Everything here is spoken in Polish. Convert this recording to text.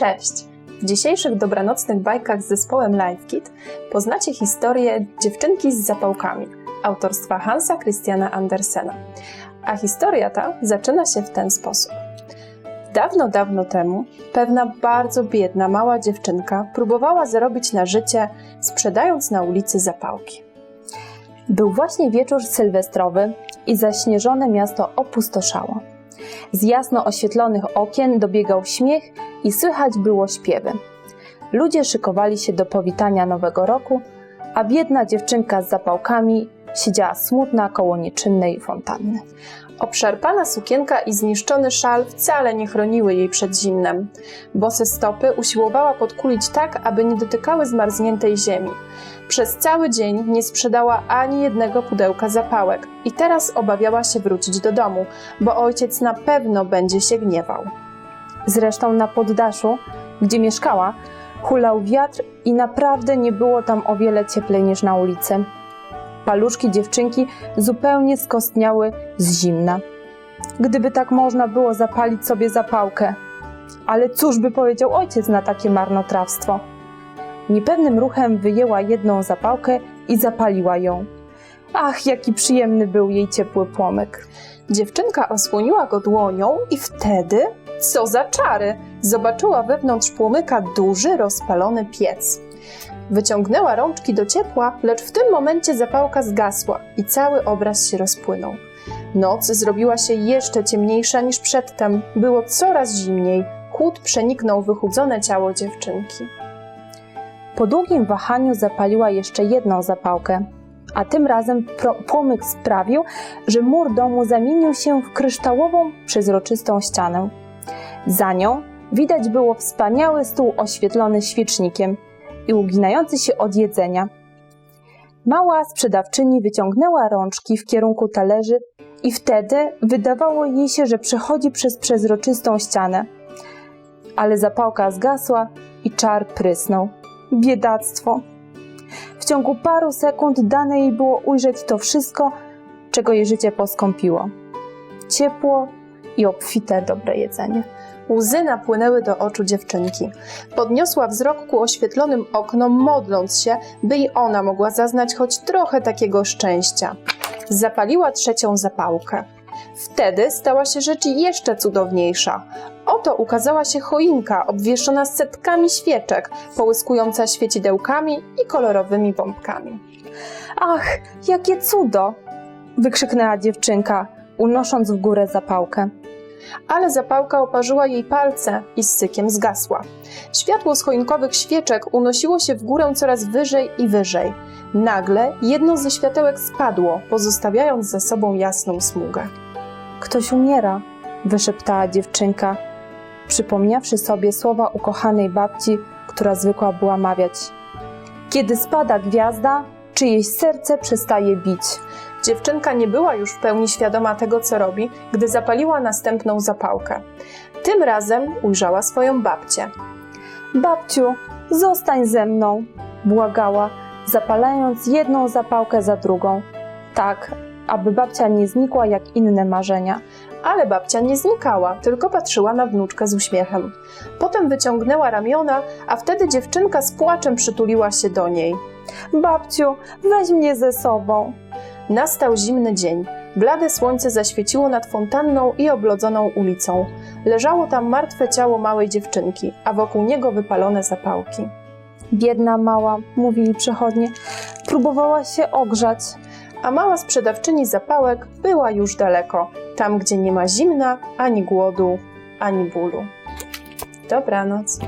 Cześć! W dzisiejszych dobranocnych bajkach z zespołem Live Kit poznacie historię Dziewczynki z zapałkami autorstwa Hansa Christiana Andersena. A historia ta zaczyna się w ten sposób. Dawno, dawno temu pewna bardzo biedna mała dziewczynka próbowała zarobić na życie, sprzedając na ulicy zapałki. Był właśnie wieczór sylwestrowy i zaśnieżone miasto opustoszało. Z jasno oświetlonych okien dobiegał śmiech i słychać było śpiewy. Ludzie szykowali się do powitania Nowego Roku, a biedna dziewczynka z zapałkami siedziała smutna koło nieczynnej fontanny. Obszarpana sukienka i zniszczony szal wcale nie chroniły jej przed zimnem. Bose stopy usiłowała podkulić tak, aby nie dotykały zmarzniętej ziemi. Przez cały dzień nie sprzedała ani jednego pudełka zapałek i teraz obawiała się wrócić do domu, bo ojciec na pewno będzie się gniewał. Zresztą na poddaszu, gdzie mieszkała, hulał wiatr i naprawdę nie było tam o wiele cieplej niż na ulicy. Paluszki dziewczynki zupełnie skostniały z zimna. Gdyby tak można było zapalić sobie zapałkę. Ale cóż by powiedział ojciec na takie marnotrawstwo? Niepewnym ruchem wyjęła jedną zapałkę i zapaliła ją. Ach, jaki przyjemny był jej ciepły płomyk. Dziewczynka osłoniła go dłonią i wtedy, co za czary, zobaczyła wewnątrz płomyka duży, rozpalony piec. Wyciągnęła rączki do ciepła, lecz w tym momencie zapałka zgasła i cały obraz się rozpłynął. Noc zrobiła się jeszcze ciemniejsza niż przedtem, było coraz zimniej, chłód przeniknął wychudzone ciało dziewczynki. Po długim wahaniu zapaliła jeszcze jedną zapałkę, a tym razem płomyk sprawił, że mur domu zamienił się w kryształową, przezroczystą ścianę. Za nią widać było wspaniały stół oświetlony świecznikiem i uginający się od jedzenia. Mała sprzedawczyni wyciągnęła rączki w kierunku talerzy i wtedy wydawało jej się, że przechodzi przez przezroczystą ścianę. Ale zapałka zgasła i czar prysnął. Biedactwo! W ciągu paru sekund dane jej było ujrzeć to wszystko, czego jej życie poskąpiło. Ciepło i obfite dobre jedzenie. Łzy napłynęły do oczu dziewczynki. Podniosła wzrok ku oświetlonym oknom, modląc się, by i ona mogła zaznać choć trochę takiego szczęścia. Zapaliła trzecią zapałkę. Wtedy stała się rzecz jeszcze cudowniejsza. Oto ukazała się choinka obwieszona setkami świeczek, połyskująca świecidełkami i kolorowymi bombkami. Ach, jakie cudo! wykrzyknęła dziewczynka, unosząc w górę zapałkę. Ale zapałka oparzyła jej palce i z sykiem zgasła. Światło z choinkowych świeczek unosiło się w górę coraz wyżej i wyżej. Nagle jedno ze światełek spadło, pozostawiając za sobą jasną smugę. Ktoś umiera, wyszeptała dziewczynka, przypomniawszy sobie słowa ukochanej babci, która zwykła była mawiać. Kiedy spada gwiazda, czyjeś serce przestaje bić. Dziewczynka nie była już w pełni świadoma tego, co robi, gdy zapaliła następną zapałkę. Tym razem ujrzała swoją babcię. Babciu, zostań ze mną, błagała, zapalając jedną zapałkę za drugą. Tak, aby babcia nie znikła jak inne marzenia. Ale babcia nie znikała, tylko patrzyła na wnuczkę z uśmiechem. Potem wyciągnęła ramiona, a wtedy dziewczynka z płaczem przytuliła się do niej. Babciu, weź mnie ze sobą. Nastał zimny dzień. Blade słońce zaświeciło nad fontanną i oblodzoną ulicą. Leżało tam martwe ciało małej dziewczynki, a wokół niego wypalone zapałki. Biedna mała, mówili przechodnie, próbowała się ogrzać, a mała sprzedawczyni zapałek była już daleko, tam gdzie nie ma zimna, ani głodu, ani bólu. Dobranoc.